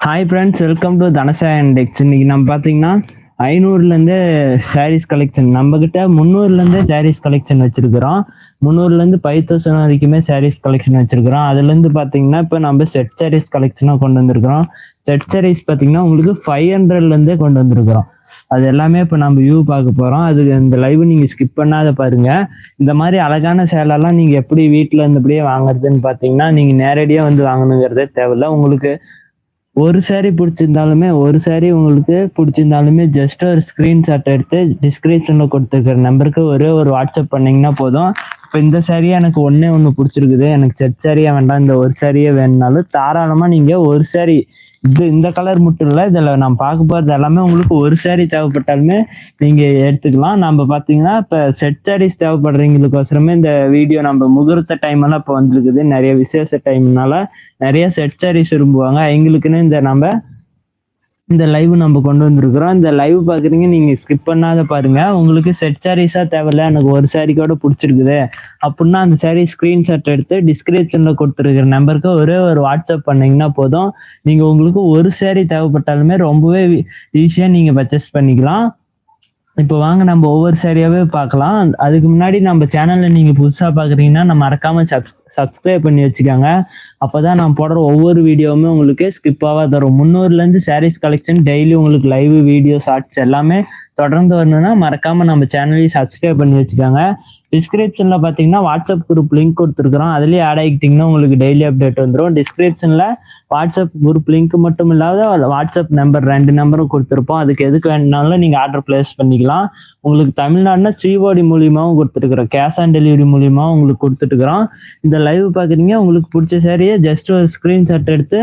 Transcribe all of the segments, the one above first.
Hi friends welcome to Dhanasa index இன்னைக்கு நம்ம பார்த்தீங்கன்னா ஐநூறுலேருந்து சாரீஸ் கலெக்ஷன் நம்மக்கிட்ட முந்நூறுலேருந்து சாரீஸ் கலெக்ஷன் வச்சிருக்கிறோம். முந்நூறுலேருந்து ஃபைவ் தௌசண்ட் வரைக்குமே சாரீஸ் கலெக்ஷன் வச்சிருக்கிறோம். அதுலேருந்து பார்த்தீங்கன்னா இப்போ நம்ம செட் சாரீஸ் கலெக்ஷனாக கொண்டு வந்திருக்கிறோம். செட் சாரீஸ் பார்த்தீங்கன்னா உங்களுக்கு ஃபைவ் ஹண்ட்ரட்லேருந்தே கொண்டு வந்திருக்கிறோம். அது எல்லாமே இப்போ நம்ம வியூ பார்க்க போகிறோம் அது இந்த லைவ் நீங்கள் ஸ்கிப் பண்ணாத பாருங்க. இந்த மாதிரி அழகான சேலெல்லாம் நீங்கள் எப்படி வீட்டில் இருந்தபடியே வாங்குறதுன்னு பார்த்தீங்கன்னா நீங்கள் நேரடியாக வந்து வாங்கணுங்கிறதே தேவையில்ல. உங்களுக்கு ஒரு சாரி பிடிச்சிருந்தாலுமே ஒரு சாரி உங்களுக்கு பிடிச்சிருந்தாலுமே ஜஸ்ட் ஒரு ஸ்க்ரீன்ஷாட் எடுத்து டிஸ்கிரிப்ஷனில் கொடுத்துருக்கிற நம்பருக்கு ஒரே ஒரு வாட்ஸ்அப் பண்ணீங்கன்னா போதும். இப்போ இந்த saree எனக்கு ஒன்றே ஒன்று பிடிச்சிருக்குது. எனக்கு செட் சாரியா வேண்டாம். இந்த ஒரு சாரியே வேணுனாலும் தாராளமாக நீங்கள் ஒரு சாரி இது இந்த கலர் மட்டும் இல்லை இதில் நான் பார்க்க போகிறது எல்லாமே உங்களுக்கு ஒரு சாரீ தேவைப்பட்டாலுமே நீங்கள் எடுத்துக்கலாம். நம்ம பார்த்தீங்கன்னா இப்போ செட் சாரீஸ் தேவைப்படுறீங்களுக்கோசரமே இந்த வீடியோ நம்ம முகூர்த்த டைம் எல்லாம் இப்போ வந்துருக்குது. நிறைய விசேஷ டைம்னால நிறைய செட் சாரீஸ் விரும்புவாங்க. எங்களுக்குன்னு இந்த நம்ம இந்த லைவ் நம்ம கொண்டு வந்திருக்கிறோம். இந்த லைவ் பார்க்குறீங்க நீங்கள் ஸ்கிப் பண்ணாத பாருங்க. உங்களுக்கு செட் சாரீஸாக தேவையில்ல. எனக்கு ஒரு சாரீ கூட பிடிச்சிருக்குது. அப்படின்னா அந்த சாரீ ஸ்க்ரீன்ஷாட் எடுத்து டிஸ்கிரிப்ஷனில் கொடுத்துருக்கிற நம்பருக்கு ஒரே ஒரு வாட்ஸ்அப் பண்ணீங்கன்னா போதும். நீங்கள் உங்களுக்கு ஒரு சாரீ தேவைப்பட்டாலுமே ரொம்பவே ஈஸியாக நீங்கள் பர்ச்சேஸ் பண்ணிக்கலாம். இப்போ வாங்க நம்ம ஒவ்வொரு சாரியாவே பார்க்கலாம். அதுக்கு முன்னாடி நம்ம சேனல்ல நீங்க புதுசா பாக்குறீங்கன்னா நம்ம மறக்காம சப் சப்ஸ்கிரைப் பண்ணி வச்சுக்கோங்க. அப்போதான் நான் போடுற ஒவ்வொரு வீடியோவுமே உங்களுக்கு ஸ்கிப்பாவா தரும். முந்நூறுல இருந்து சாரீஸ் கலெக்ஷன் டெய்லி உங்களுக்கு லைவ் வீடியோ ஷார்ட்ஸ் எல்லாமே தொடர்ந்து வரணும்னா மறக்காம நம்ம சேனலையும் சப்ஸ்கிரைப் பண்ணி வச்சுக்கோங்க. டிஸ்கிரிப்ஷன்ல பாத்தீங்கன்னா வாட்ஸ்அப் குரூப் லிங்க் கொடுத்துருக்குறோம். அதுலயே ஆட் ஆகிக்கிட்டீங்கன்னா உங்களுக்கு டெய்லி அப்டேட் வந்துடும் டிஸ்கிரிப்ஷன்ல வாட்ஸ்அப் குரூப் லிங்க் மட்டும் இல்லாத வாட்ஸ்அப் நம்பர் ரெண்டு நம்பரும் கொடுத்துருப்போம். அதுக்கு எதுக்கு வேணுனாலும் நீங்க ஆர்டர் பிளேஸ் பண்ணிக்கலாம். உங்களுக்கு தமிழ்நாடுனா சிஓடி மூலியமாகவும் கொடுத்துருக்குறோம். கேஷ் ஆன் டெலிவரி மூலியமாக உங்களுக்கு கொடுத்துட்டுருக்குறோம் இந்த லைவ் பாக்குறீங்க. உங்களுக்கு பிடிச்ச சேரீயை ஜஸ்ட் ஒரு ஸ்கிரீன்ஷாட் எடுத்து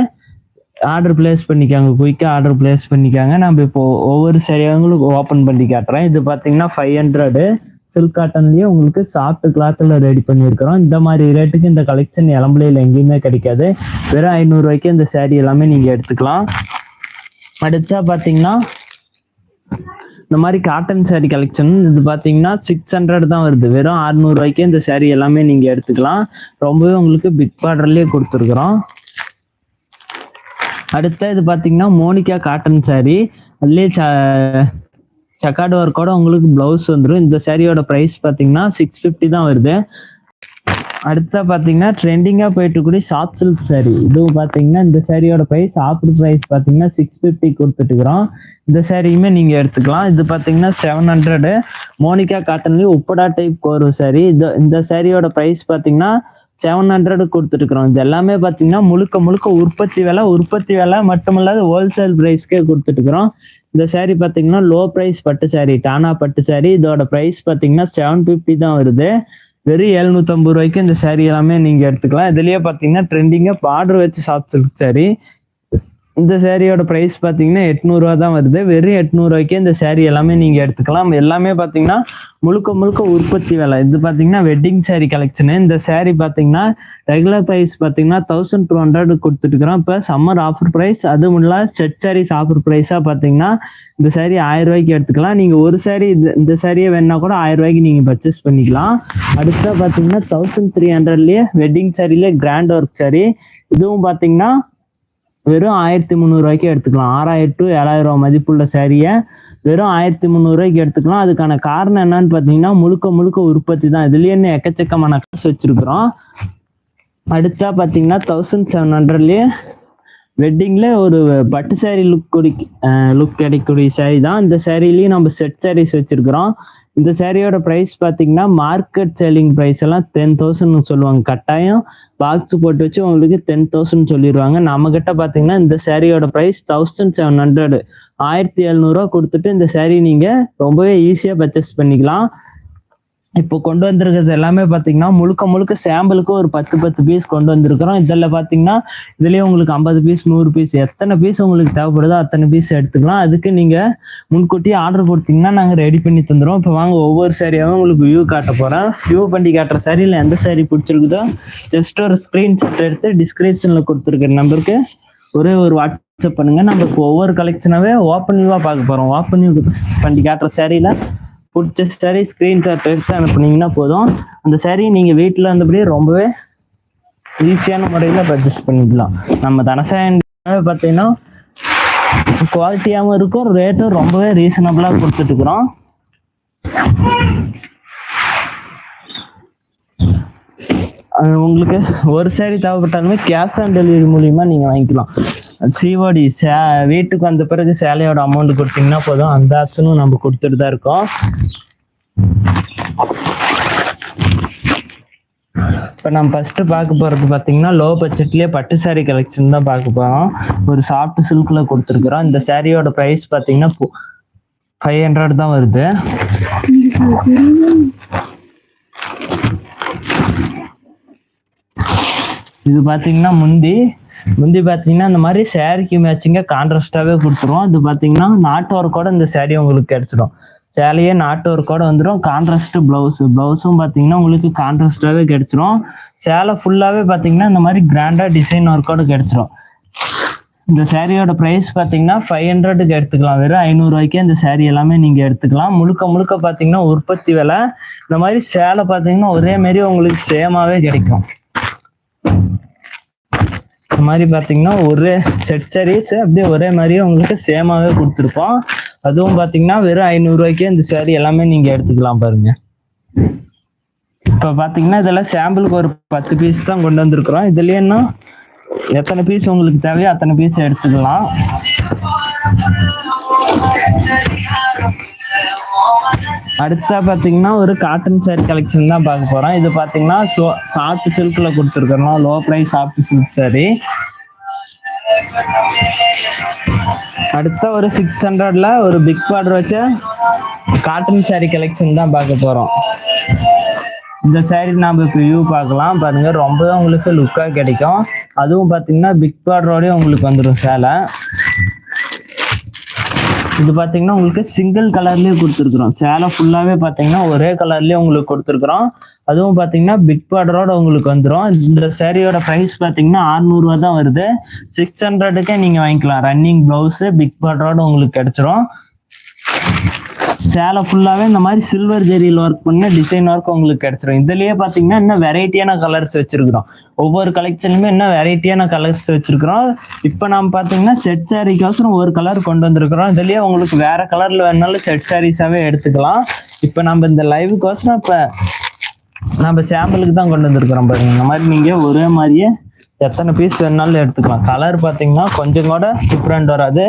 ஆர்டர் பிளேஸ் பண்ணிக்காங்க. குயிக்காக ஆர்டர் பிளேஸ் பண்ணிக்காங்க. நம்ம இப்போ ஒவ்வொரு சரியாங்களுக்கு ஓப்பன் பண்ணி காட்டுறேன் இது பார்த்தீங்கன்னா ஃபைவ் ஹண்ட்ரடு சில்க் காட்டன்லயே உங்களுக்கு சாஃப்ட் கிளாத்தில் ரெடி பண்ணியிருக்கிறோம். இந்த மாதிரி ரேட்டுக்கு இந்த கலெக்ஷன் இளம்பலையில் எங்கேயுமே கிடைக்காது. வெறும் ஐநூறுரூவாய்க்கு இந்த சேரீ எல்லாமே நீங்கள் எடுத்துக்கலாம். அடுத்தா பார்த்தீங்கன்னா இந்த மாதிரி காட்டன் சேரீ கலெக்ஷன் இது பார்த்தீங்கன்னா சிக்ஸ் ஹண்ட்ரட் தான் வருது. வெறும் அறுநூறுவாய்க்கே இந்த சேரீ எல்லாமே நீங்கள் எடுத்துக்கலாம். ரொம்பவே உங்களுக்கு பிக் பார்டர்லேயே கொடுத்துருக்குறோம். அடுத்த இது பார்த்தீங்கன்னா மோனிகா காட்டன் saree. அதுலேயே ச ஒர்க்கோட உங்களுக்கு ப்ளவுஸ் வந்துடும் இந்த சேரீயோட ப்ரைஸ் பார்த்தீங்கன்னா சிக்ஸ் ஃபிஃப்டி தான் வருது. அடுத்த பார்த்தீங்கன்னா ட்ரெண்டிங்காக போயிட்டு கூட சாஃப்ட் சில்க் saree. இதுவும் பார்த்தீங்கன்னா இந்த சாரியோட ப்ரைஸ் ஆஃபர் ப்ரைஸ் பார்த்தீங்கன்னா சிக்ஸ் ஃபிஃப்டி கொடுத்துட்டுக்கிறோம் இந்த சாரியுமே நீங்கள் எடுத்துக்கலாம். இது பார்த்தீங்கன்னா செவன் ஹண்ட்ரடு மோனிகா காட்டன்லேயும் உப்படா டைப் கோர்வு சாரி இது இந்த சாரியோட ப்ரைஸ் பார்த்தீங்கன்னா செவன் ஹண்ட்ரடு கொடுத்துட்டுருக்குறோம். இது எல்லாமே பார்த்தீங்கன்னா முழுக்க முழுக்க உற்பத்தி விலை உற்பத்தி விலை மட்டுமல்லாத ஹோல்சேல் ப்ரைஸ்க்கே கொடுத்துட்டுருக்குறோம். இந்த saree பார்த்தீங்கன்னா லோ ப்ரைஸ் பட்டு saree டானா பட்டு saree. இதோட ப்ரைஸ் பார்த்தீங்கன்னா செவன் ஃபிஃப்டி தான் வருது. வெறும் எழுநூத்தம்பது ரூபாய்க்கு இந்த saree எல்லாமே நீங்கள் எடுத்துக்கலாம். இதுலயே பார்த்தீங்கன்னா ட்ரெண்டிங்காக பார்டர் வச்சு சாப்பிட்டு சில்க் இந்த சேரீயோட ப்ரைஸ் பார்த்தீங்கன்னா எட்நூறுவா தான் வருது. வெறும் எட்நூறுவாய்க்கே இந்த சேரீ எல்லாமே நீங்கள் எடுத்துக்கலாம். எல்லாமே பார்த்தீங்கன்னா முழுக்க முழுக்க உற்பத்தி விலை. இது பார்த்தீங்கன்னா வெட்டிங் சேரீ கலெக்ஷனு இந்த சேரீ பார்த்தீங்கன்னா ரெகுலர் ப்ரைஸ் பார்த்தீங்கன்னா தௌசண்ட் டூ ஹண்ட்ரட் கொடுத்துட்டுருக்குறோம். இப்போ சம்மர் ஆஃபர் ப்ரைஸ் அதுவும் இல்லாம செட் சாரீஸ் ஆஃபர் ப்ரைஸாக பார்த்தீங்கன்னா இந்த சேரீ ஆயிரம் ரூபாய்க்கு எடுத்துக்கலாம். நீங்கள் ஒரு சேரீ இது இந்த சேரீயை வேணா கூட ஆயிரம் ரூபாய்க்கு நீங்கள் பர்ச்சேஸ் பண்ணிக்கலாம் அடுத்ததாக பார்த்தீங்கன்னா தௌசண்ட் த்ரீ ஹண்ட்ரட்லேயே வெட்டிங் சேரீலே கிராண்ட் ஒர்க் சேரீ இதுவும் பார்த்தீங்கன்னா வெறும் ஆயிரத்தி முந்நூறுவாய்க்கு எடுத்துக்கலாம். ஆறாயிரம் டு ஏழாயிரம் ரூபாய் மதிப்புள்ள சேரீயை வெறும் ஆயிரத்தி முந்நூறுவாய்க்கு எடுத்துக்கலாம். அதுக்கான காரணம் என்னன்னு பார்த்தீங்கன்னா முழுக்க முழுக்க உற்பத்தி தான். இதுலயே எக்கச்சக்கமான காசு வச்சிருக்கிறோம். அடுத்தா பார்த்தீங்கன்னா தௌசண்ட் செவன் ஹண்ட்ரட்லேயே வெட்டிங்ல ஒரு பட்டு saree லுக் கொடி லுக் கிடைக்கக்கூடிய சேரீ தான். இந்த சாரிலையும் நம்ம செட் சாரீஸ் வச்சிருக்கிறோம். இந்த சேரீயோட ப்ரைஸ் பார்த்தீங்கன்னா மார்க்கெட் செல்லிங் ப்ரைஸ் எல்லாம் டென் தௌசண்ட் சொல்லுவாங்க. கட்டாயம் பாக்ஸ் போட்டு வச்சு உங்களுக்கு டென் தௌசண்ட் சொல்லிடுவாங்க. நம்ம கிட்ட பார்த்தீங்கன்னா இந்த சேரீயோட ப்ரைஸ் தௌசண்ட் செவன் ஹண்ட்ரட் ஆயிரத்தி எழுநூறுவா கொடுத்துட்டு இந்த சேரீ நீங்கள் ரொம்பவே ஈஸியாக பர்ச்சேஸ் பண்ணிக்கலாம். இப்போ கொண்டு வந்திருக்கிறது எல்லாமே பார்த்தீங்கன்னா முழுக்க முழுக்க சாம்பிளுக்கு ஒரு பத்து பத்து பீஸ் கொண்டு வந்திருக்கிறோம். இதில் பார்த்தீங்கன்னா இதுலேயே உங்களுக்கு ஐம்பது பீஸ் நூறு பீஸ் எத்தனை பீஸ் உங்களுக்கு தேவைப்படுதோ அத்தனை பீஸ் எடுத்துக்கலாம். அதுக்கு நீங்கள் முன்கூட்டியே ஆர்டர் கொடுத்தீங்கன்னா நாங்கள் ரெடி பண்ணி தந்துடுவோம் இப்போ வாங்க ஒவ்வொரு சாரியாகவும் உங்களுக்கு வியூ காட்ட போகிறேன் வியூ பண்ணி காட்டுற சாரியில் எந்த சாரி பிடிச்சிருக்குதோ ஜஸ்ட் ஒரு ஸ்க்ரீன்ஷாட் எடுத்து டிஸ்கிரிப்ஷனில் கொடுத்துருக்குற நம்பருக்கு ஒரே ஒரு வாட்ஸ்அப் பண்ணுங்க. நம்ம இப்போ ஒவ்வொரு கலெக்ஷனாவே ஓப்பன் வியூவா பார்க்க போறோம். ஓப்பன் வியூ பண்ணி காட்டுற சாரியில பிடிச்ச சாரி ஸ்க்ரீன்ஷாட் எடுத்து அனுப்புனீங்கன்னா போதும். அந்த சாரி நீங்கள் வீட்டில் இருந்தபடியே ரொம்பவே ஈஸியான முறையில் பர்ச்சேஸ் பண்ணிக்கலாம். நம்ம தனசாயன் பார்த்தீங்கன்னா குவாலிட்டியாகவும் இருக்கும் ரேட்டும் ரொம்பவே ரீசனபிளாக கொடுத்துட்டுக்குறோம் அது உங்களுக்கு ஒரு சேரீ தேவைப்பட்டாலுமே கேஷ் ஆன் டெலிவரி மூலியமா நீங்க வாங்கிக்கலாம். சிஓடி சே வீட்டுக்கு வந்த பிறகு சேலையோட அமௌண்ட் கொடுத்தீங்கன்னா போதும். அந்த ஆப்ஷனும் நம்ம கொடுத்துட்டு தான் இருக்கோம். இப்போ நம்ம ஃபர்ஸ்ட் பார்க்க போறது பார்த்தீங்கன்னா லோ பட்ஜெட்லயே பட்டு சாரீ கலெக்ஷன் தான் பார்க்க போறோம். ஒரு சாஃப்ட் சில்க்ல கொடுத்துருக்குறோம். இந்த சாரியோட ப்ரைஸ் பார்த்தீங்கன்னா ஃபைவ் ஹண்ட்ரட் தான் வருது. இது பார்த்தீங்கன்னா முந்தி முந்தி பார்த்தீங்கன்னா இந்த மாதிரி சேரீக்கு மேட்சிங்காக கான்ட்ராஸ்டாகவே கொடுத்துருவோம் இது பார்த்தீங்கன்னா நாட்டு ஒர்க்கோட இந்த சேரீ உங்களுக்கு கிடைச்சிடும். சேலையே நாட்டு ஒர்க்கோட வந்துடும் கான்ட்ராஸ்ட் ப்ளவுஸ் ப்ளவுஸும் பார்த்தீங்கன்னா உங்களுக்கு கான்ட்ராஸ்டாகவே கிடைச்சிரும். சேலை ஃபுல்லாகவே பார்த்தீங்கன்னா இந்த மாதிரி கிராண்டாக டிசைன் ஒர்க்கோட கிடைச்சிரும். இந்த சேரீயோட ப்ரைஸ் பார்த்தீங்கன்னா ஃபைவ் ஹண்ட்ரடுக்கு எடுத்துக்கலாம். வெறும் ஐநூறுரூவாய்க்கே இந்த சேரீ எல்லாமே நீங்கள் எடுத்துக்கலாம். முழுக்க முழுக்க பார்த்தீங்கன்னா உற்பத்தி விலை. இந்த மாதிரி சேலை பார்த்தீங்கன்னா ஒரே மாதிரி உங்களுக்கு சேமாகவே கிடைக்கும். இந்த மாதிரி பார்த்தீங்கன்னா ஒரே செட் சாரீஸ் அப்படியே ஒரே மாதிரியே உங்களுக்கு சேமாவே கொடுத்துருப்போம். அதுவும் பார்த்தீங்கன்னா வெறும் ஐநூறுரூவாய்க்கே இந்த சாரீ எல்லாமே நீங்கள் எடுத்துக்கலாம் பாருங்க. இப்போ பார்த்தீங்கன்னா இதெல்லாம் சாம்பிளுக்கு ஒரு பத்து பீஸ் தான் கொண்டு வந்திருக்கிறோம். இதுலேயே இன்னும் எத்தனை பீஸ் உங்களுக்கு தேவையோ அத்தனை பீஸ் எடுத்துக்கலாம். அடுத்தா பாத்தீங்கன்னா ஒரு காட்டன் சேரீ கலெக்ஷன் தான் பார்க்க போறோம். இது பாத்தீங்கன்னா சாஃப்ட் சில்க்ல கொடுத்துருக்கோம் low price soft silk saree. அடுத்த ஒரு சிக்ஸ் ஹண்ட்ரட்ல ஒரு பிக் பார்டர் வச்ச காட்டன் saree கலெக்ஷன் தான் பார்க்க போறோம். இந்த saree நாம இப்போ வியூ பார்க்கலாம். பாருங்க ரொம்பவே உங்களுக்கு லுக்காக கிடைக்கும். அதுவும் பார்த்தீங்கன்னா பிக் பார்டரோடய உங்களுக்கு வந்துடும் சேலை. இது பாத்தீங்கன்னா உங்களுக்கு சிங்கிள் கலர்லயே கொடுத்துருக்குறோம். சேலை ஃபுல்லாவே பாத்தீங்கன்னா ஒரே கலர்லயே உங்களுக்கு கொடுத்துருக்குறோம். அதுவும் பாத்தீங்கன்னா பிக் பார்டரோட உங்களுக்கு வந்துடும் இந்த சேரீயோட ப்ரைஸ் பாத்தீங்கன்னா 600 தான் வருது. சிக்ஸ் ஹண்ட்ரடுக்கே நீங்க வாங்கிக்கலாம். ரன்னிங் பிளவுஸ் பிக் பார்டரோட உங்களுக்கு கிடைச்சிரும். சேலை ஃபுல்லாகவே இந்த மாதிரி சில்வர் ஜெரியில் ஒர்க் பண்ண டிசைன் ஒர்க் உங்களுக்கு கிடைச்சிரும். இதுலயே பார்த்தீங்கன்னா இன்னும் வெரைட்டியான கலர்ஸ் வச்சிருக்கிறோம். ஒவ்வொரு கலெக்ஷனுமே இன்னும் வெரைட்டியான கலர்ஸ் வச்சிருக்கிறோம். இப்போ நாம் பார்த்தீங்கன்னா செட் சாரிக்கோசரம் ஒரு கலர் கொண்டு வந்திருக்கிறோம். இதுலயே உங்களுக்கு வேற கலர்ல வேணாலும் செட் சாரீஸாவே எடுத்துக்கலாம். இப்போ நம்ம இந்த லைவுக்கோசரம் இப்போ நம்ம சாம்பிளுக்கு தான் கொண்டு வந்திருக்கிறோம் பாருங்க. இந்த மாதிரி நீங்க ஒரே மாதிரியே எத்தனை பீஸ் வேணாலும் எடுத்துக்கலாம். கலர் பார்த்தீங்கன்னா கொஞ்சம் கூட டிஃப்ரெண்ட் வராது.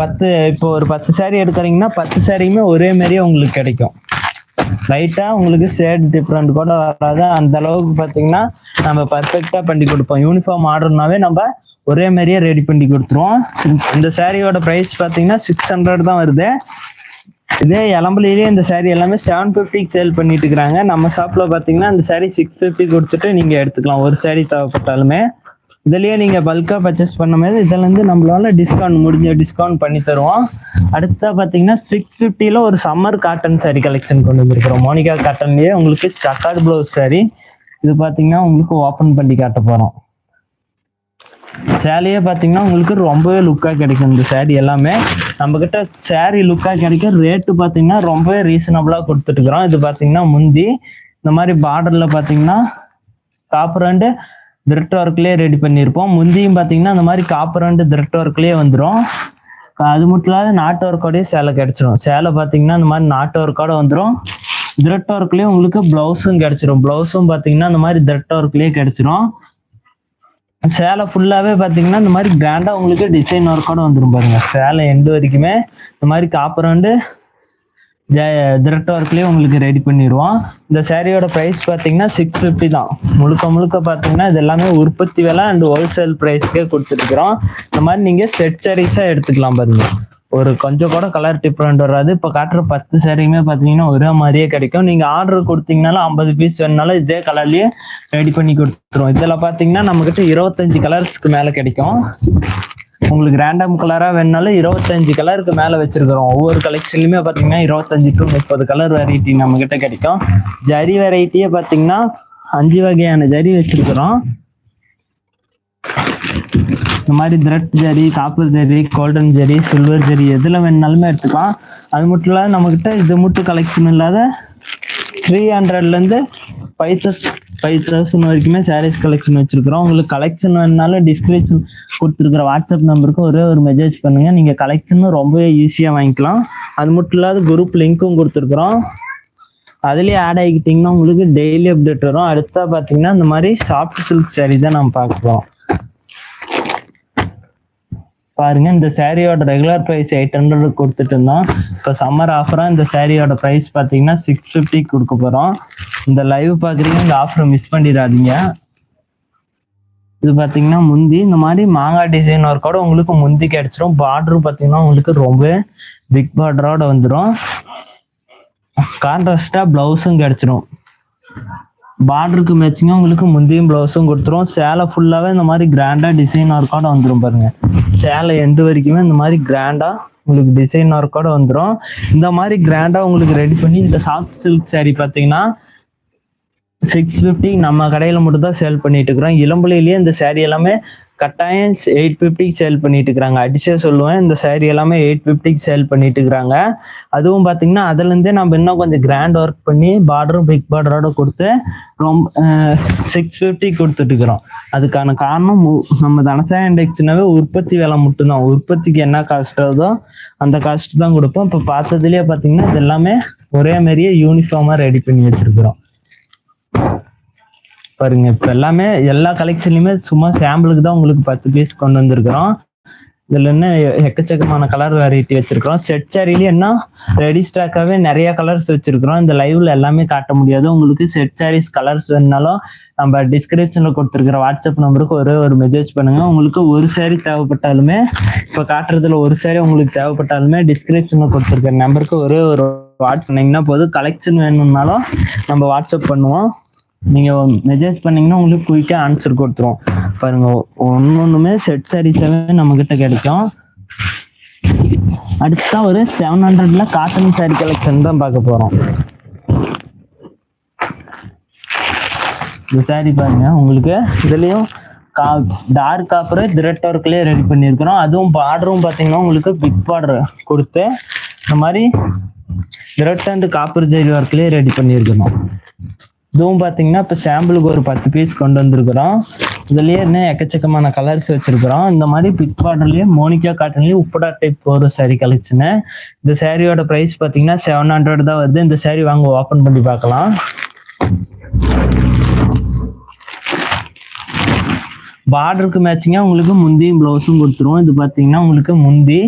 பத்து இப்போ ஒரு பத்து saree எடுக்கிறீங்கன்னா பத்து சாரியுமே ஒரே மாதிரியே உங்களுக்கு கிடைக்கும். லைட்டா உங்களுக்கு ஷேட் டிஃப்ரெண்ட் கூட வராது. அந்த அளவுக்கு பாத்தீங்கன்னா நம்ம பர்ஃபெக்டா பண்ணி கொடுப்போம். யூனிஃபார்ம் ஆர்டர்னாவே நம்ம ஒரே மாதிரியே ரெடி பண்ணி கொடுத்துருவோம். இந்த சாரியோட ப்ரைஸ் பாத்தீங்கன்னா சிக்ஸ் ஹண்ட்ரட் தான் வருது. இதே இளம்பலிலேயே இந்த saree எல்லாமே செவன் ஃபிஃப்டிக்கு சேல் பண்ணிட்டு இருக்கிறாங்க. நம்ம ஷாப்ல பாத்தீங்கன்னா இந்த saree சிக்ஸ் ஃபிஃப்டி கொடுத்துட்டு நீங்க எடுத்துக்கலாம். ஒரு saree தேவைப்பட்டாலுமே. இதுலயே நீங்க பல்கா பர்ச்சேஸ் பண்ணும்போது இதுல இருந்து நம்மளால டிஸ்கவுண்ட் முடிஞ்ச டிஸ்கவுண்ட் பண்ணி தருவோம். அடுத்தா பாத்தீங்கன்னா சிக்ஸ் ஃபிஃப்டில ஒரு சம்மர் காட்டன் சாரி கலெக்ஷன் கொண்டு வந்திருக்கிறோம். மோனிகா காட்டன்லயே உங்களுக்கு சக்கார்டு ப்ளவுஸ் சாரி இது பாத்தீங்கன்னா உங்களுக்கு ஓபன் பண்ணி காட்ட போறோம். சேலையே பாத்தீங்கன்னா உங்களுக்கு ரொம்பவே லுக்கா கிடைக்கும் இந்த சேரீ எல்லாமே. நம்ம கிட்ட saree லுக்கா கிடைக்கும் ரேட்டு பாத்தீங்கன்னா ரொம்பவே ரீசனபிளா கொடுத்துட்டு இருக்கிறோம். இது பாத்தீங்கன்னா முந்தி. இந்த மாதிரி பார்டர்ல பாத்தீங்கன்னா காப்பர் அண்டு ஒர்க்லேயே ஒர்க்லயே ரெடி பண்ணியிருப்போம் முந்தியும் பார்த்தீங்கன்னா அந்த மாதிரி காப்பர் அண்டு திரட் ஒர்க்லயே வந்துடும் அது மட்டும் இல்லாத நாட்டு ஒர்க்கோடய சேலை கிடைச்சிரும். சேலை பார்த்தீங்கன்னா இந்த மாதிரி நாட்டு ஒர்க்கோட வந்துடும் திரட் ஒர்க்லயே உங்களுக்கு பிளவுஸும் கிடைச்சிரும். பிளவுஸும் பார்த்தீங்கன்னா இந்த மாதிரி திரட் ஒர்க்லயே கிடைச்சிரும். சேலை ஃபுல்லாவே பார்த்தீங்கன்னா இந்த மாதிரி கிராண்டா உங்களுக்கு டிசைன் ஒர்க்கோட வந்துடும் பாருங்க. சேலை எண்டு வரைக்குமே. இந்த மாதிரி காப்பர் அண்டு திரட்ட ஒர்க்லயே உங்களுக்கு ரெடி பண்ணிடுவோம் இந்த சேரீயோட ப்ரைஸ் பார்த்தீங்கன்னா சிக்ஸ் ஃபிஃப்டி தான். முழுக்க முழுக்க பார்த்தீங்கன்னா இது எல்லாமே உற்பத்தி விலை அண்ட் ஹோல்சேல் ப்ரைஸ்க்கே கொடுத்துருக்குறோம். இந்த மாதிரி நீங்க செட் சாரீஸா எடுத்துக்கலாம் பாருங்க. ஒரு கொஞ்சம் கூட கலர் டிஃப்ரெண்ட் வராது. இப்போ காட்டுற பத்து சேரீயுமே பார்த்தீங்கன்னா ஒரே மாதிரியே கிடைக்கும். நீங்கள் ஆர்டர் கொடுத்தீங்கனாலும் ஐம்பது பீஸ் வேணுனாலும் இதே கலர்லேயே ரெடி பண்ணி கொடுத்துருவோம். இதில் பார்த்தீங்கன்னா நம்மக்கிட்ட இருபத்தஞ்சு கலர்ஸ்க்கு மேலே கிடைக்கும். உங்களுக்கு ரேண்டம் கலராக வேணுனாலும் இருபத்தஞ்சு கலருக்கு மேலே வச்சிருக்கிறோம். ஒவ்வொரு கலெக்ஷன்லையுமே பார்த்தீங்கன்னா இருபத்தஞ்சு டு முப்பது கலர் வெரைட்டி நம்மக்கிட்ட கிடைக்கும். ஜரி வெரைட்டியே பார்த்தீங்கன்னா அஞ்சு வகையான ஜரி வச்சிருக்கிறோம். இந்த மாதிரி thread zari copper zari golden zari silver zari எதில் வேணுனாலுமே எடுத்துக்கலாம். அது மட்டும் இல்லாத நம்மக்கிட்ட இது மட்டும் கலெக்ஷன் இல்லாத த்ரீ ஹண்ட்ரட்லேருந்து ஃபைவ் தௌசண்ட் ஃபைவ் தௌசண்ட் வரைக்குமே சாரீஸ் கலெக்ஷன் வச்சிருக்கிறோம். உங்களுக்கு கலெக்ஷன் வேணாலும் டிஸ்கிரிப்ஷன் கொடுத்துருக்குற வாட்ஸ்அப் நம்பருக்கு ஒரே ஒரு மெசேஜ் பண்ணுங்க. நீங்கள் கலெக்ஷனும் ரொம்பவே ஈஸியாக வாங்கிக்கலாம். அது மட்டும் இல்லாத குரூப் லிங்க்கும் கொடுத்துருக்குறோம். அதுலேயே ஆட் ஆகிக்கிட்டிங்கன்னா உங்களுக்கு டெய்லி அப்டேட் வரும். அடுத்தா பார்த்தீங்கன்னா இந்த மாதிரி சாஃப்ட் சில்க் சாரீ தான் நம்ம பார்க்குறோம். பாருங்க இந்த சாரியோட ரெகுலர் ப்ரைஸ் எயிட் ஹண்ட்ரட் கொடுத்துட்டு இருந்தோம் இப்போ சம்மர் ஆஃபராக இந்த சாரியோட ப்ரைஸ் பார்த்தீங்கன்னா சிக்ஸ் ஃபிஃப்டி கொடுக்க போகிறோம் இந்த லைவ் பார்க்குறீங்க இந்த ஆஃபரை மிஸ் பண்ணிடாதீங்க. இது பார்த்தீங்கன்னா முந்தி இந்த மாதிரி மாங்காய் டிசைன் ஒர்க்கோட உங்களுக்கு முந்தி கிடைச்சிரும். பார்டர் பார்த்தீங்கன்னா உங்களுக்கு ரொம்ப பிக் பார்டரோட வந்துடும் கான்ட்ராஸ்டாக ப்ளவுஸும் கிடைச்சிரும். பார்டருக்கு மேட்சிங்காக உங்களுக்கு முந்தியும் ப்ளவுஸும் கொடுத்துரும். சேலை ஃபுல்லாகவே இந்த மாதிரி கிராண்டாக டிசைன் ஒர்க்கோட வந்துடும் பாருங்கள் சேலை எந்த வரைக்குமே இந்த மாதிரி கிராண்டாக உங்களுக்கு டிசைன் ஒர்க்கோட வந்துடும் இந்த மாதிரி கிராண்டாக உங்களுக்கு ரெடி பண்ணி இந்த சாஃப்ட் சில்க் சேரீ பார்த்தீங்கன்னா சிக்ஸ் ஃபிஃப்டி நம்ம கடையில் மட்டும் தான் சேல் பண்ணிட்டு இருக்கிறோம். இளம்புலையிலேயே இந்த saree எல்லாமே கட்டாயம் எயிட் ஃபிஃப்டிக்கு சேல் பண்ணிட்டு இருக்கிறாங்க அடிச்சே சொல்லுவேன். இந்த சேரீ எல்லாமே எயிட் ஃபிஃப்டிக்கு சேல் பண்ணிட்டு இருக்கிறாங்க அதுவும் பார்த்தீங்கன்னா அதுலேருந்தே நம்ம இன்னும் கொஞ்சம் கிராண்ட் ஒர்க் பண்ணி பார்டரும் பிக் பார்டரோட கொடுத்து ரொம்ப சிக்ஸ் ஃபிஃப்டி கொடுத்துட்டு இருக்கிறோம் அதுக்கான காரணம் நம்ம தனசா இண்டெக்ஸ்னாவே உற்பத்தி விலை மட்டும்தான். உற்பத்திக்கு என்ன காஸ்ட் ஆகுதோ அந்த காஸ்ட் தான் கொடுப்போம். இப்போ பார்த்ததுலேயே பார்த்தீங்கன்னா இது எல்லாமே ஒரே மாதிரியே யூனிஃபார்மாக ரெடி பண்ணி வச்சிருக்கிறோம். பாருங்க இப்ப எல்லாமே எல்லா கலெக்ஷன்லயுமே சும்மா சாம்பிளுக்கு தான் உங்களுக்கு பத்து பீஸ் கொண்டு வந்திருக்கிறோம். இதுல என்ன எ- எக்கச்சக்கமான கலர் வெரைட்டி வச்சிருக்கிறோம். செட் சாரிலேயே என்ன ரெடி ஸ்டாக்காவே நிறைய கலர்ஸ் வச்சிருக்கிறோம். இந்த லைவ்ல எல்லாமே காட்ட முடியாது. உங்களுக்கு செட் சாரீஸ் கலர்ஸ் வேணுனாலும் நம்ம டிஸ்கிரிப்ஷன்ல கொடுத்துருக்கிற வாட்ஸ்அப் நம்பருக்கு ஒரே ஒரு மெசேஜ் பண்ணுங்க. உங்களுக்கு ஒரு சாரி தேவைப்பட்டாலுமே இப்ப காட்டுறதுல ஒரு சாரி உங்களுக்கு தேவைப்பட்டாலுமே டிஸ்கிரிப்ஷன்ல கொடுத்துருக்கிற நம்பருக்கு ஒரே ஒரு வாட்ஸ் பண்ணீங்கன்னா போதும். கலெக்ஷன் வேணும்னாலும் நம்ம வாட்ஸ்அப் பண்ணுவோம். நீங்க மெசேஜ் பண்ணீங்கன்னா உங்களுக்கு குயிக்கா ஆன்சர் கொடுத்துரும். பாருங்க ஒன்னு ஒண்ணுமே செட் சாரீஸாவே நம்ம கிட்ட கிடைக்கும். அடுத்தா ஒரு செவன் ஹண்ட்ரட்ல காட்டன் சாரி கலெக்ஷன் தான் பார்க்க போறோம். இந்த சாரி பாருங்க உங்களுக்கு இதுலயும் கா டார்க் காப்பர் திரட் ஒர்க்லயே ரெடி பண்ணியிருக்கிறோம். அதுவும் பார்டரும் பார்த்தீங்கன்னா உங்களுக்கு பிக் பார்டர் கொடுத்து இந்த மாதிரி திரட் அண்ட் காப்பர் ஜெயில் ஒர்க்லயே ரெடி பண்ணியிருக்கணும் இதுவும் பார்த்தீங்கன்னா இப்போ சாம்பிளுக்கு ஒரு பத்து பீஸ் கொண்டு வந்திருக்கிறோம். இதுலயே என்ன எக்கச்சக்கமான கலர்ஸ் வச்சிருக்கிறோம். இந்த மாதிரி பிக் பார்டர்லயே மோனிகா காட்டன்லேயும் உப்படா டைப் ஒரு saree கலெக்ஷனு. இந்த சாரியோட ப்ரைஸ் பார்த்தீங்கன்னா செவன் ஹண்ட்ரட் தான் வருது. இந்த சாரி வாங்க ஓப்பன் பண்ணி பார்க்கலாம். பார்டருக்கு மேட்சிங்காக உங்களுக்கு முந்தியும் ப்ளவுஸும் கொடுத்துருவோம். இது பார்த்தீங்கன்னா உங்களுக்கு முந்தி.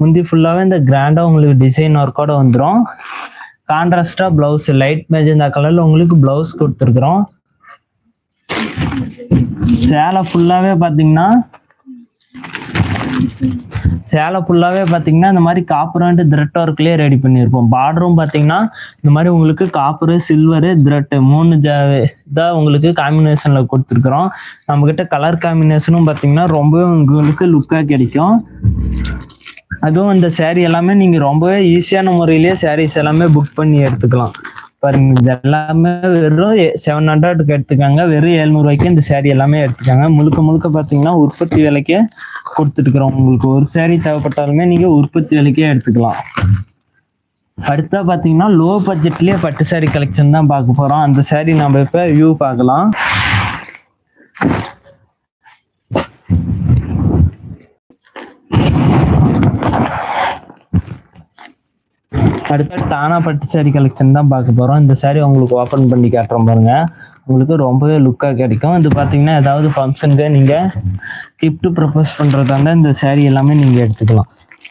முந்தி ஃபுல்லாகவே இந்த கிராண்டாக உங்களுக்கு டிசைன் ஒர்க்கோட வந்துடும் கான்ட்ராஸ்டா பிளவுஸ் லைட் மெஜந்தா கலரில் உங்களுக்கு ப்ளவுஸ் கொடுத்துருக்குறோம். சேலை ஃபுல்லாகவே பார்த்தீங்கன்னா சேலை ஃபுல்லாகவே பாத்தீங்கன்னா இந்த மாதிரி காப்பர் அண்ட் திரட் ஒர்க்லயே ரெடி பண்ணியிருப்போம். பார்டரும் பாத்தீங்கன்னா இந்த மாதிரி உங்களுக்கு காப்பரு சில்வரு திரட்டு மூணு தான் இதாக உங்களுக்கு காம்பினேஷனில் கொடுத்துருக்குறோம். நம்மக்கிட்ட கலர் காம்பினேஷனும் பார்த்தீங்கன்னா ரொம்பவே உங்களுக்கு லுக்காக கிடைக்கும். அதுவும் இந்த சேரீ எல்லாமே நீங்க ரொம்பவே ஈஸியான முறையிலேயே சாரீஸ் எல்லாமே புக் பண்ணி எடுத்துக்கலாம். பாருங்க இது எல்லாமே வெறும் செவன் ஹண்ட்ரடுக்கு எடுத்துக்காங்க. வெறும் எழுநூறுவாய்க்கு இந்த சேரீ எல்லாமே எடுத்துக்காங்க. முழுக்க முழுக்க பார்த்தீங்கன்னா உற்பத்தி விலைக்கே கொடுத்துட்டுக்கிறோம் உங்களுக்கு ஒரு சேரீ தேவைப்பட்டாலுமே நீங்கள் உற்பத்தி விலைக்கே எடுத்துக்கலாம். அடுத்தா பார்த்தீங்கன்னா லோ பட்ஜெட்லேயே பட்டு saree கலெக்ஷன் தான் பார்க்க போகிறோம் அந்த saree நம்ம இப்போ வியூ பார்க்கலாம். அடுத்து டானா பட்டு சாரி கலெக்ஷன் தான் பார்க்க போறோம். இந்த சாரி உங்களுக்கு ஓப்பன் பண்ணி காட்டுறோம் பாருங்க. உங்களுக்கு ரொம்பவே லுக்காக கிடைக்கும். இது பார்த்தீங்கன்னா ஏதாவது ஃபங்க்ஷனுக்கு நீங்கள் கிஃப்ட் ப்ரப்போஸ் பண்ணுறதா இருந்தால் இந்த சாரி எல்லாமே நீங்கள் எடுத்துக்கலாம்.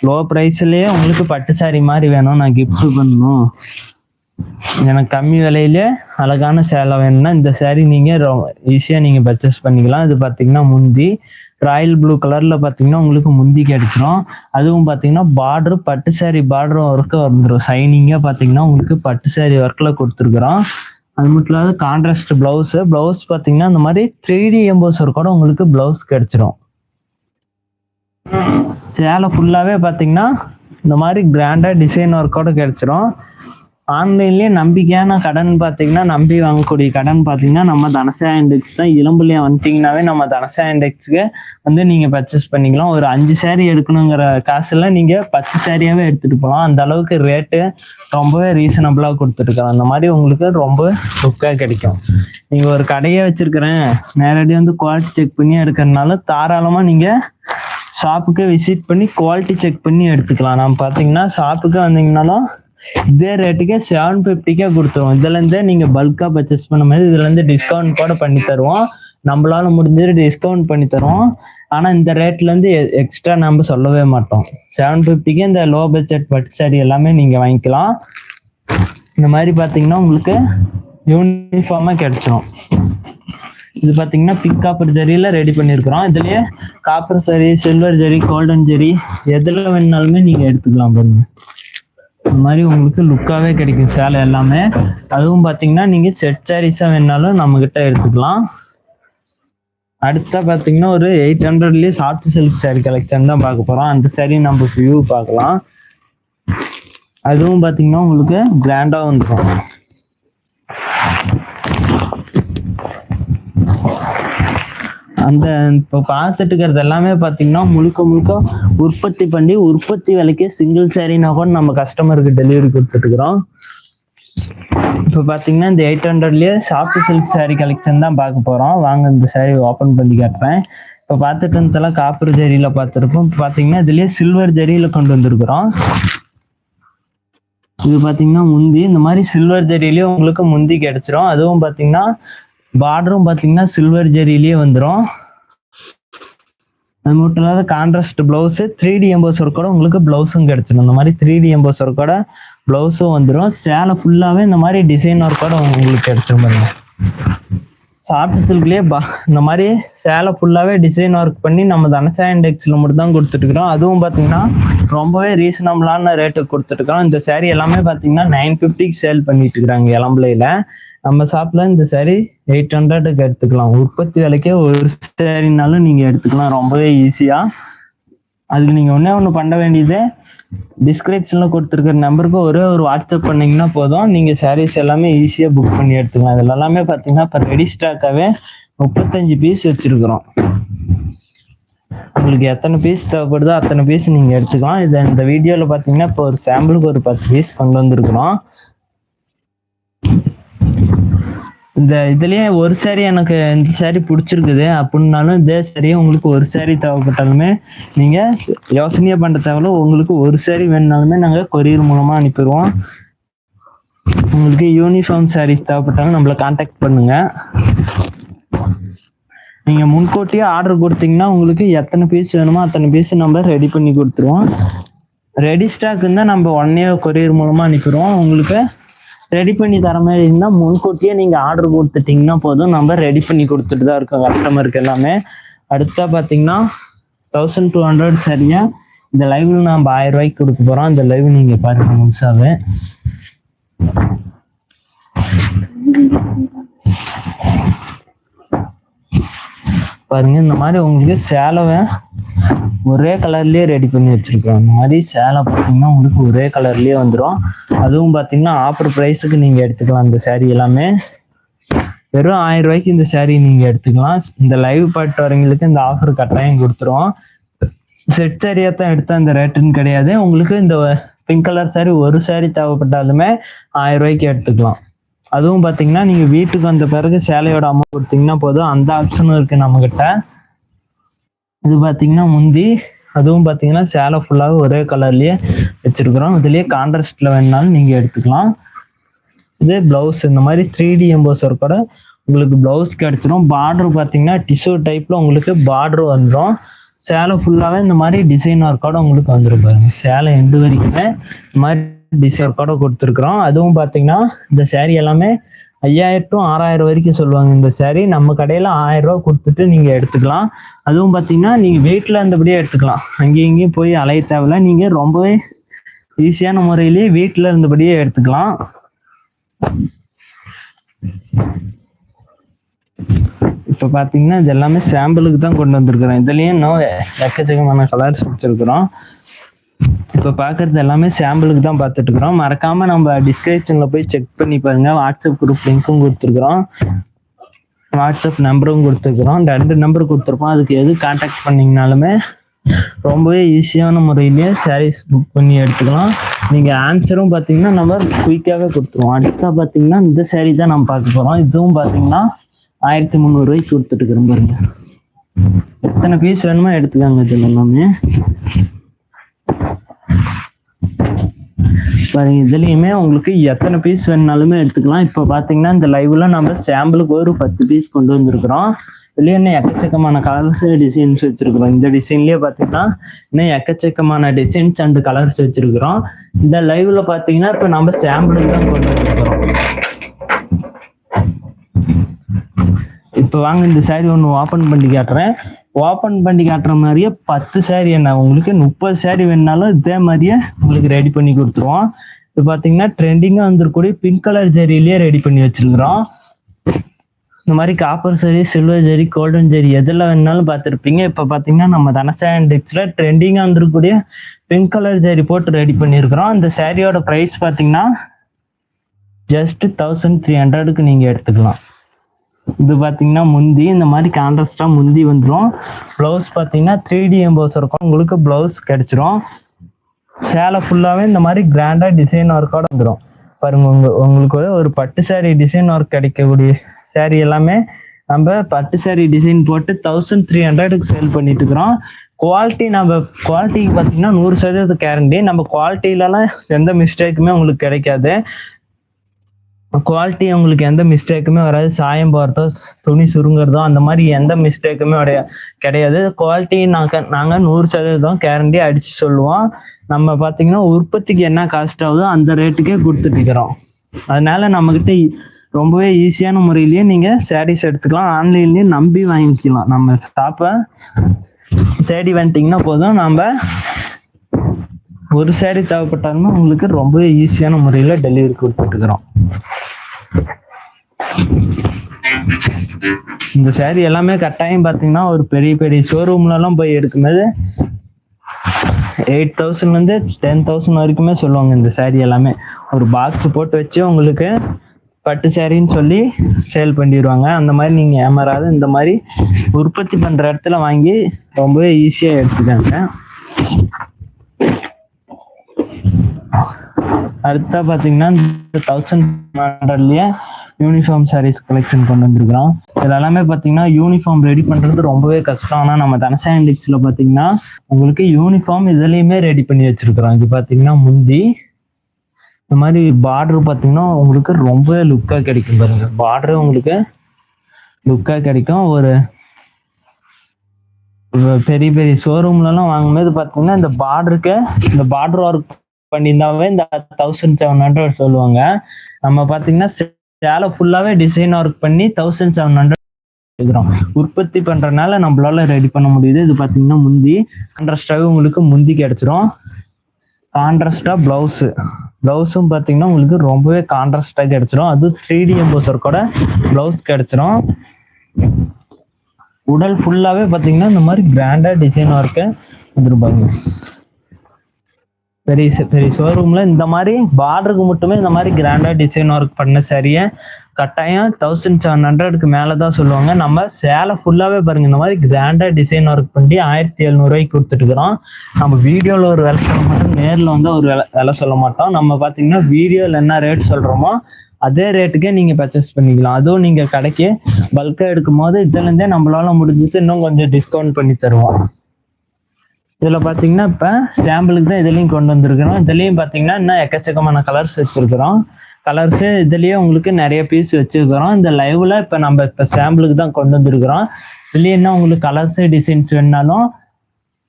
லோ ப்ரைஸ்லயே உங்களுக்கு பட்டு சாரி மாதிரி வேணும். நான் கிஃப்ட் பண்ணணும். எனக்கு கம்மி விலையிலே அழகான சேலை வேணும்னா இந்த சேரீ நீங்கள் ரொ ஈஸியாக நீங்கள் பர்ச்சேஸ் பண்ணிக்கலாம். இது பார்த்தீங்கன்னா முந்தி ராயல் ப்ளூ கலர்ல பார்த்தீங்கன்னா உங்களுக்கு முந்தி கிடைச்சிரும். அதுவும் பார்த்தீங்கன்னா பார்டர் பட்டு சாரி பார்டர் ஒர்க்கு வந்துடும் சைனிங்காக பார்த்தீங்கன்னா உங்களுக்கு பட்டு சாரி ஒர்க்கில் கொடுத்துருக்குறோம். அது மட்டும் இல்லாத கான்ட்ராஸ்ட் பிளவுஸ் பிளவுஸ் பார்த்தீங்கன்னா இந்த மாதிரி த்ரீ டி எம்போசர் கூட உங்களுக்கு பிளவுஸ் கிடைச்சிரும். சேலை ஃபுல்லாகவே பார்த்தீங்கன்னா இந்த மாதிரி கிராண்டாக டிசைன் ஒர்க்கோட கிடைச்சிரும். ஆன்லைன்லயே நம்பிக்கையான கடன் பார்த்தீங்கன்னா நம்பி வாங்கக்கூடிய கடன் பார்த்தீங்கன்னா நம்ம தனசா இண்டெக்ஸ் தான். இளம்புலியா வந்துட்டீங்கன்னாவே நம்ம தனசா இண்டெக்ஸ்க்கு வந்து நீங்க பர்ச்சேஸ் பண்ணிக்கலாம். ஒரு அஞ்சு சேரீ எடுக்கணுங்கிற காசுல நீங்க பத்து சாரியாவே எடுத்துட்டு போகலாம். அந்த அளவுக்கு ரேட்டு ரொம்பவே ரீசனபிளா கொடுத்துருக்கோம் அந்த மாதிரி உங்களுக்கு ரொம்ப லுக்கா கிடைக்கும். நீங்க ஒரு கடையே வச்சிருக்கிறேன். நேரடியாக வந்து குவாலிட்டி செக் பண்ணி எடுக்கிறதுனால தாராளமா நீங்க ஷாப்புக்கு விசிட் பண்ணி குவாலிட்டி செக் பண்ணி எடுத்துக்கலாம். நம்ம பார்த்தீங்கன்னா ஷாப்புக்கு வந்தீங்கன்னாலும் இதே ரேட்டுக்கே செவன் ஃபிஃப்டிக்கே கொடுத்துருவோம் இதுல இருந்தே நீங்க பல்கா பர்ச்சேஸ் பண்ண மாதிரி இதுல இருந்து டிஸ்கவுண்ட் கூட பண்ணி தருவோம். நம்மளால முடிஞ்சது டிஸ்கவுண்ட் பண்ணி தருவோம். ஆனா இந்த ரேட்ல இருந்து எக்ஸ்ட்ரா நம்ம சொல்லவே மாட்டோம். செவன் ஃபிஃப்டிக்கு இந்த லோ பட்ஜெட் பட்டு சாரி எல்லாமே நீங்க வாங்கிக்கலாம். இந்த மாதிரி பாத்தீங்கன்னா உங்களுக்கு யூனிஃபார்மா கிடைச்சிடும் இது பாத்தீங்கன்னா பிக் காப்பர் ஜரியில ரெடி பண்ணிருக்கிறோம். இதுலயே copper zari silver zari golden zari எதுல வேணாலுமே நீங்க எடுத்துக்கலாம் பாருங்க. இந்த மாதிரி உங்களுக்கு லுக்காவே கிடைக்கும் சேலை எல்லாமே. அதுவும் பார்த்தீங்கன்னா நீங்கள் செட் சாரீஸாக வேணாலும் நம்ம கிட்ட எடுத்துக்கலாம். அடுத்தா பார்த்தீங்கன்னா ஒரு எயிட் ஹண்ட்ரட்லேயே சாஃப்ட் சில்க் saree கலெக்ஷன் தான் பார்க்க போகிறோம் அந்த saree நம்ம வியூ பார்க்கலாம். அதுவும் பார்த்தீங்கன்னா உங்களுக்கு கிராண்டாக வந்துடும் அந்த இப்போ பார்த்துட்டு இருக்கிறது எல்லாமே பார்த்தீங்கன்னா முழுக்க முழுக்க உற்பத்தி பண்ணி உற்பத்தி விலைக்கு சிங்கிள் சேரீனா கூட நம்ம கஸ்டமருக்கு டெலிவரி கொடுத்துட்டுருக்குறோம். இப்போ பார்த்தீங்கன்னா இந்த எயிட் ஹண்ட்ரட்லேயே சாஃப்ட் சில்க் சாரீ கலெக்ஷன் தான் பார்க்க போகிறோம் வாங்க இந்த சாரீ ஓப்பன் பண்ணி காட்டுறேன். இப்போ பார்த்துட்டு இருந்ததெல்லாம் காப்பர் ஜரியில் பார்த்துருப்போம். இப்போ பார்த்தீங்கன்னா இதுலேயே சில்வர் ஜரியில் கொண்டு வந்திருக்கிறோம். இது பார்த்தீங்கன்னா முந்தி இந்த மாதிரி சில்வர் ஜரியிலேயே உங்களுக்கு முந்தி கிடைச்சிரும் அதுவும் பார்த்தீங்கன்னா பார்டரும் பார்த்தீங்கன்னா சில்வர் ஜெரிலேயே வந்துடும் அது மட்டும் இல்லாத contrast blouse three D embosser கூட உங்களுக்கு பிளவுஸும் கிடைச்சிடும். இந்த மாதிரி த்ரீ டி எம்போசர் கூட பிளவுஸும் வந்துடும் சேலை ஃபுல்லாகவே இந்த மாதிரி டிசைன் ஒர்க்கோட உங்களுக்கு கிடைச்சிரும் பாருங்க. சாஃப்ட் சில்க்லேயே பா இந்த மாதிரி சேலை ஃபுல்லாகவே டிசைன் ஒர்க் பண்ணி நம்ம தனசா இண்டெக்ஸில் மட்டும் தான் கொடுத்துட்ருக்குறோம் அதுவும் பார்த்தீங்கன்னா ரொம்பவே ரீசனபிளான ரேட்டுக்கு கொடுத்துட்ருக்கோம் இந்த சேரீ எல்லாமே பார்த்தீங்கன்னா நைன் ஃபிஃப்டிக்கு சேல் பண்ணிட்டு இருக்கிறாங்க இளம்பிள்ளையில நம்ம ஷாப்பில் இந்த சேரீ எயிட் ஹண்ட்ரடுக்கு எடுத்துக்கலாம். உற்பத்தி விலைக்கே ஒரு சேரீனாலும் நீங்கள் எடுத்துக்கலாம். ரொம்பவே ஈஸியாக அதுக்கு நீங்க ஒன்றே ஒண்ணு பண்ண வேண்டியது டிஸ்கிரிப்ஷன்ல கொடுத்துருக்கிற நம்பருக்கு ஒரே ஒரு வாட்ஸ்அப் பண்ணீங்கன்னா போதும். நீங்க சாரீஸ் எல்லாமே ஈஸியா புக் பண்ணி எடுத்துக்கலாம். இதுல எல்லாமே பாத்தீங்கன்னா இப்போ ரெடி ஸ்டாக்காவே முப்பத்தஞ்சு பீஸ் வச்சிருக்கிறோம். உங்களுக்கு எத்தனை பீஸ் தேவைப்படுதோ அத்தனை பீஸ் நீங்க எடுத்துக்கலாம். இதை இந்த வீடியோல பாத்தீங்கன்னா இப்போ ஒரு சாம்பிளுக்கு ஒரு பத்து பீஸ் கொண்டு வந்திருக்கிறோம். இந்த இதுலயே ஒரு சாரி எனக்கு இந்த சாரி பிடிச்சிருக்குது. அப்படின்னாலும் இதே சாரியே உங்களுக்கு ஒரு சாரி தேவைப்பட்டாலுமே நீங்க யோசனையே பண்ற தேவையில்ல. உங்களுக்கு ஒரு சாரி வேணுனாலுமே நாங்க கொரியர் மூலமா அனுப்பிடுவோம். உங்களுக்கு யூனிஃபார்ம் சாரீஸ் தேவைப்பட்டாலும் நம்மளை காண்டாக்ட் பண்ணுங்க. நீங்க முன்கூட்டியே ஆர்டர் கொடுத்தீங்கன்னா உங்களுக்கு எத்தனை பீஸ் வேணுமோ அத்தனை பீஸ் நம்ம ரெடி பண்ணி கொடுத்துருவோம். ரெடி ஸ்டாக் இருந்தால் நம்ம உடனே கொரியர் மூலமா அனுப்பிடுவோம். உங்களுக்கு ரெடி பண்ணி தர மாதிரி இருந்தால் முன்கூட்டியே நீங்கள் ஆர்டர் கொடுத்துட்டீங்கன்னா போதும். நம்ம ரெடி பண்ணி கொடுத்துட்டு தான் இருக்கோம் கஸ்டமருக்கு எல்லாமே. அடுத்தா பார்த்தீங்கன்னா தௌசண்ட் டூ ஹண்ட்ரட் சரியா? இந்த லைவ்ல நம்ம ஆயிரம் ரூபாய்க்கு கொடுக்க போகிறோம் இந்த லைவ் நீங்கள் பாருங்க முழுசாவே. பாருங்க இந்த மாதிரி உங்களுக்கு சேலவை ஒரே கலர்லயே ரெடி பண்ணி வச்சிருக்கோம். அந்த மாதிரி சேலை பார்த்தீங்கன்னா உங்களுக்கு ஒரே கலர்லயே வந்துடும் அதுவும் பார்த்தீங்கன்னா ஆஃபர் ப்ரைஸுக்கு நீங்கள் எடுத்துக்கலாம் இந்த சேரீ எல்லாமே. வெறும் ஆயிரம் ரூபாய்க்கு இந்த சேரீ நீங்கள் எடுத்துக்கலாம். இந்த லைவ் பாட்டு வரவங்களுக்கு இந்த ஆஃபர் கட்டாயம் கொடுத்துருவோம். செட் சாரியா தான் எடுத்தால் இந்த ரேட்டுன்னு கிடையாது. உங்களுக்கு இந்த பிங்க் கலர் சாரி ஒரு சாரி தேவைப்பட்டாலுமே ஆயிரம் ரூபாய்க்கு எடுத்துக்கலாம். அதுவும் பார்த்தீங்கன்னா நீங்கள் வீட்டுக்கு வந்த பிறகு சேலையோட அமௌண்ட் கொடுத்தீங்கன்னா போதும். அந்த ஆப்ஷனும் இருக்குது நம்மக்கிட்ட இது பார்த்தீங்கன்னா முந்தி அதுவும் பார்த்தீங்கன்னா சேலை ஃபுல்லாகவே ஒரே கலர்லயே வச்சிருக்கிறோம். இதுலயே கான்ட்ராஸ்ட்ல வேணுனாலும் நீங்க எடுத்துக்கலாம். இதே பிளவுஸ் இந்த மாதிரி த்ரீ டி எம்போஸ் கூட உங்களுக்கு பிளவுஸ் கிடைச்சிரும். பார்டர் பார்த்தீங்கன்னா டிஷ்யூ டைப்ல உங்களுக்கு பார்டர் வந்துடும் சேலை ஃபுல்லாகவே இந்த மாதிரி டிசைன் ஒர்க்கோட உங்களுக்கு வந்துடும் பாருங்க. சேலை எண்டு வரைக்குமே இந்த மாதிரி டிசைன் ஒர்க்கோட கொடுத்துருக்குறோம். அதுவும் பார்த்தீங்கன்னா இந்த சேரீ எல்லாமே ஐயாயிரம் டு ஆறாயிரம் வரைக்கும் சொல்லுவாங்க இந்த சேரீ நம்ம கடையில ஆயிரம் ரூபா கொடுத்துட்டு நீங்க எடுத்துக்கலாம். அதுவும் பாத்தீங்கன்னா நீங்க வீட்டுல இருந்தபடியே எடுத்துக்கலாம். அங்கேயும் இங்கேயும் போய் அலைய தேவையில்ல. நீங்க ரொம்பவே ஈஸியான முறையிலேயே வீட்டுல இருந்தபடியே எடுத்துக்கலாம். இப்ப பாத்தீங்கன்னா இது எல்லாமே சாம்பிளுக்கு தான் கொண்டு வந்திருக்கிறோம். இதுலயும் இன்னும் எக்கச்சக்கமான கலர்ஸ் வச்சிருக்கிறோம். இப்போ பார்க்கறது எல்லாமே சாம்பிளுக்கு தான் பார்த்துட்டு இருக்கிறோம். மறக்காம நம்ம டிஸ்கிரிப்ஷன்ல போய் செக் பண்ணி பாருங்க. வாட்ஸ்அப் குரூப் லிங்க்கும் கொடுத்துருக்குறோம். வாட்ஸ்அப் நம்பரும் கொடுத்துருக்குறோம். ரெண்டு நம்பர் கொடுத்துருப்போம். அதுக்கு எது காண்டாக்ட் பண்ணீங்கனாலுமே ரொம்பவே ஈஸியான முறையிலேயே சாரீஸ் புக் பண்ணி எடுத்துக்கலாம். நீங்க ஆன்சரும் பார்த்தீங்கன்னா நம்ம குயிக்காகவே கொடுத்துருவோம். அடுத்தா பார்த்தீங்கன்னா இந்த சாரீ தான் நம்ம பார்க்க போறோம். இதுவும் பார்த்தீங்கன்னா ஆயிரத்தி முந்நூறுரூவாய்க்கு கொடுத்துட்டு இருக்கிறோம் பாருங்க. எத்தனை பீஸ் வேணுமோ எடுத்துக்காங்க இதில் எல்லாமே. பாருங்க இதுலயுமே உங்களுக்கு எத்தனை பீஸ் வேணுனாலுமே எடுத்துக்கலாம். இப்போ பாத்தீங்கன்னா இந்த லைவ்ல நம்ம சாம்பிளுக்கு ஒரு பத்து பீஸ் கொண்டு வந்திருக்கிறோம். இதுலயே இன்னும் எக்கச்சக்கமான கலர்ஸ் டிசைன்ஸ் வச்சிருக்கிறோம். இந்த டிசைன்லயே பாத்தீங்கன்னா இன்னும் எக்கச்சக்கமான டிசைன்ஸ் அண்ட் கலர்ஸ் வச்சிருக்கிறோம். இந்த லைவ்ல பாத்தீங்கன்னா இப்போ நம்ம சாம்பிளுக்கு தான் கொண்டு வந்திருக்கிறோம். இப்போ வாங்க இந்த சாரி ஒன்று ஓப்பன் பண்ணி காட்டுறேன். ஓப்பன் பண்ணி காட்டுற மாதிரியே பத்து சேரீ என்ன உங்களுக்கு முப்பது saree வேணுனாலும் இதே மாதிரியே உங்களுக்கு ரெடி பண்ணி கொடுத்துருவோம். இப்போ பார்த்தீங்கன்னா ட்ரெண்டிங்காக வந்துருக்கூடிய பிங்க் கலர் ஜெரியிலேயே ரெடி பண்ணி வச்சிருக்கிறோம். இந்த மாதிரி copper zari silver zari golden zari எதில் வேணாலும் பார்த்துருப்பீங்க. இப்போ பார்த்தீங்கன்னா நம்ம தனசா டிக்ஸில் ட்ரெண்டிங்காக வந்துருக்கூடிய பிங்க் கலர் ஜரி போட்டு ரெடி பண்ணியிருக்கிறோம். அந்த சாரியோட ப்ரைஸ் பார்த்தீங்கன்னா ஜஸ்ட் தௌசண்ட் த்ரீ ஹண்ட்ரடுக்கு நீங்கள் எடுத்துக்கலாம். இது பார்த்தீங்கன்னா முந்தி இந்த மாதிரி கான்ட்ராஸ்டாக முந்தி வந்துடும் ப்ளவுஸ் பார்த்தீங்கன்னா த்ரீ டி எம்போஸ் இருக்கும். உங்களுக்கு ப்ளவுஸ் கிடச்சிரும். சேலை ஃபுல்லாகவே இந்த மாதிரி கிராண்டாக டிசைன் ஒர்க்கோட வந்துடும் பாருங்க உங்க உங்களுக்கு ஒரு பட்டு saree டிசைன் ஒர்க் கிடைக்கக்கூடிய saree எல்லாமே நம்ம பட்டு saree டிசைன் போட்டு தௌசண்ட் த்ரீ ஹண்ட்ரடுக்கு சேல் பண்ணிட்டு இருக்கிறோம். குவாலிட்டி நம்ம குவாலிட்டிக்கு பார்த்தீங்கன்னா நூறு சதவீதம் கேரண்டி நம்ம குவாலிட்டிலலாம் எந்த மிஸ்டேக்குமே உங்களுக்கு கிடைக்காது. குவாலிட்டி உங்களுக்கு எந்த மிஸ்டேக்குமே வராது. சாயம் போகிறதோ துணி சுருங்குறதோ அந்த மாதிரி எந்த மிஸ்டேக்குமே உடைய கிடையாது. குவாலிட்டி நாங்கள் நாங்கள் நூறு சதவீதம் கேரண்டி அடித்து சொல்லுவோம். நம்ம பார்த்தீங்கன்னா உற்பத்திக்கு என்ன காஸ்ட் ஆகுதோ அந்த ரேட்டுக்கே கொடுத்துட்டு இருக்கிறோம் அதனால நம்மக்கிட்ட ரொம்பவே ஈஸியான முறையிலேயே நீங்கள் சாரீஸ் எடுத்துக்கலாம். ஆன்லைன்லேயும் நம்பி வாங்கிக்கலாம். நம்ம ஷாப்பை தேடி வந்துட்டிங்கன்னா போதும். நம்ம ஒரு சேரீ தேவைப்பட்டாலுமே உங்களுக்கு ரொம்பவே ஈஸியான முறையில் டெலிவரி கொடுத்துட்டுருக்குறோம் இந்த சாரி எல்லாமே கட்டாயம் பார்த்தீங்கன்னா ஒரு பெரிய பெரிய ஷோரூம்லலாம் போய் எடுக்கும்போது எயிட் தௌசண்ட்லேருந்து டென் தௌசண்ட் வரைக்குமே சொல்லுவாங்க இந்த சாரி எல்லாமே. ஒரு பாக்ஸ் போட்டு வச்சு உங்களுக்கு பட்டு சாரின்னு சொல்லி சேல் பண்ணிடுவாங்க. அந்த மாதிரி நீங்கள் ஏமாறாது. இந்த மாதிரி உற்பத்தி பண்ணுற இடத்துல வாங்கி ரொம்பவே ஈஸியாக எடுத்துக்காங்க. அடுத்தா பார்த்தீங்கன்னா இந்த தௌசண்ட் ஹண்ட்ரட்லயே யூனிஃபார்ம் சாரீஸ் கலெக்ஷன் கொண்டு வந்திருக்கிறோம். இதுல எல்லாமே பார்த்தீங்கன்னா யூனிஃபார்ம் ரெடி பண்றது ரொம்பவே கஷ்டம். ஆனால் நம்ம தனசாய் இண்டெக்ஸ்ல பார்த்தீங்கன்னா உங்களுக்கு யூனிஃபார்ம் இதுலயுமே ரெடி பண்ணி வச்சிருக்கிறோம். இது பார்த்தீங்கன்னா முந்தி. இந்த மாதிரி பார்டர் பார்த்தீங்கன்னா உங்களுக்கு ரொம்பவே லுக்காக கிடைக்கும் பாருங்க. பார்டர் உங்களுக்கு லுக்காக கிடைக்கும். ஒரு ஒரு பெரிய பெரிய ஷோரூம்லலாம் வாங்கும்போது பார்த்தீங்கன்னா இந்த பார்டருக்கு இந்த பார்டர் ஒர்க் பண்ணியிருந்தாவே இந்த தௌசண்ட் செவன் ஹண்ட்ரட் சொல்லுவாங்க. நம்ம பார்த்தீங்கன்னா சேலை ஃபுல்லாகவே டிசைன் ஒர்க் பண்ணி தௌசண்ட் செவன் ஹண்ட்ரட் எடுக்கிறோம். உற்பத்தி பண்ணுறனால நம்மளால ரெடி பண்ண முடியுது. இது பார்த்தீங்கன்னா முந்தி கான்ட்ராஸ்டாகவே உங்களுக்கு முந்தி கிடைச்சிரும். கான்ட்ராஸ்டாக ப்ளவுஸு ப்ளவுஸும் பார்த்தீங்கன்னா உங்களுக்கு ரொம்பவே கான்ட்ராஸ்டாக கிடச்சிரும். அது த்ரீ டி எம்போசர் ப்ளவுஸ் கிடைச்சிரும். உடல் ஃபுல்லாகவே பார்த்தீங்கன்னா இந்த மாதிரி கிராண்டாக டிசைன் ஒர்க்கு வந்துருப்பாங்க பெரிய பெரிய ஷோரூம்ல இந்த மாதிரி பார்டருக்கு மட்டுமே இந்த மாதிரி கிராண்டா டிசைன் ஒர்க் பண்ண சரியா? கட்டாயம் தௌசண்ட் செவன் ஹண்ட்ரடுக்கு மேலே தான் சொல்லுவாங்க. நம்ம சேலை ஃபுல்லாகவே பாருங்க இந்த மாதிரி கிராண்டா டிசைன் ஒர்க் பண்ணி ஆயிரத்தி எழுநூறுவாய்க்கு கொடுத்துட்டுக்கிறோம் நம்ம வீடியோவில் ஒரு விலை சொல்ல மாட்டோம் நேரில் வந்து ஒரு விலை விலை சொல்ல மாட்டோம். நம்ம பார்த்தீங்கன்னா வீடியோவில் என்ன ரேட் சொல்கிறோமோ அதே ரேட்டுக்கே நீங்கள் பர்ச்சேஸ் பண்ணிக்கலாம். அதுவும் நீங்கள் கடைக்கு பல்காக எடுக்கும் போது இதுலேருந்தே நம்மளால முடிஞ்சது இன்னும் கொஞ்சம் டிஸ்கவுண்ட் பண்ணி தருவோம். இதுல பாத்தீங்கன்னா இப்ப சாம்பிளுக்கு தான் இதுலயும் கொண்டு வந்திருக்கிறோம். இதுலயும் பாத்தீங்கன்னா இன்னும் எக்கச்சக்கமான கலர்ஸ் வச்சிருக்கிறோம். கலர்ஸ் இதுலயே உங்களுக்கு நிறைய பீஸ் வச்சிருக்கிறோம். இந்த லைவ்ல இப்ப நம்ம இப்ப சாம்பிளுக்கு தான் கொண்டு வந்திருக்கிறோம். இதுலயே என்ன உங்களுக்கு கலர்ஸ் டிசைன்ஸ் வேணாலும்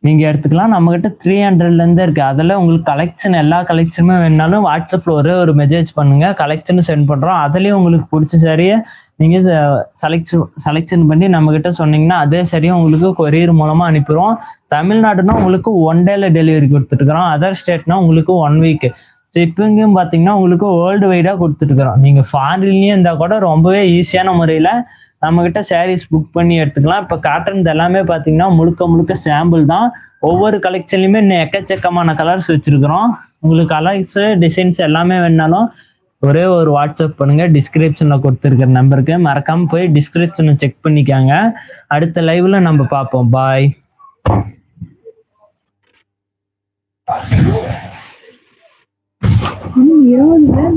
நீங்க எடுத்துக்கலாம். நம்ம கிட்ட த்ரீ ஹண்ட்ரட்ல இருந்து இருக்கு. அதுல உங்களுக்கு கலெக்ஷன் எல்லா கலெக்ஷனுமே வேணாலும் வாட்ஸ்அப்ல ஒரே ஒரு மெசேஜ் பண்ணுங்க. கலெக்ஷன் சென்ட் பண்றோம். அதுலயும் உங்களுக்கு பிடிச்ச சரியை நீங்கள் செலக்ஷன் செலெக்ஷன் பண்ணி நம்மக்கிட்ட சொன்னீங்கன்னா அதே சரியாக உங்களுக்கு கொரியர் மூலமாக அனுப்பிடுவோம். தமிழ்நாடுனா உங்களுக்கு ஒன் டேல டெலிவரி கொடுத்துட்டுருக்குறோம். அதர் ஸ்டேட்னா உங்களுக்கு ஒன் வீக் ஷிப்பிங்கும் பார்த்தீங்கன்னா உங்களுக்கு வேர்ல்டு வைடாக கொடுத்துட்டுருக்குறோம். நீங்கள் ஃபாரின்லேயும் இருந்தால் கூட ரொம்பவே ஈஸியான முறையில் நம்மக்கிட்ட சாரீஸ் புக் பண்ணி எடுத்துக்கலாம். இப்போ காட்டன் எல்லாமே பார்த்தீங்கன்னா முழுக்க முழுக்க சாம்பிள் தான். ஒவ்வொரு கலெக்ஷன்லையுமே இன்னும் எக்கச்சக்கமான கலர்ஸ் வச்சுருக்குறோம். உங்களுக்கு கலர்ஸு டிசைன்ஸ் எல்லாமே வேணாலும் ஒரே ஒரு வாட்ஸ்அப் பண்ணுங்க. டிஸ்கிரிப்ஷன்ல கொடுத்துருக்கிற நம்பருக்கு. மறக்காம போய் டிஸ்கிரிப்ஷனை செக் பண்ணிக்காங்க. அடுத்த லைவ்ல நம்ம பார்ப்போம். பாய் இருபது பேர்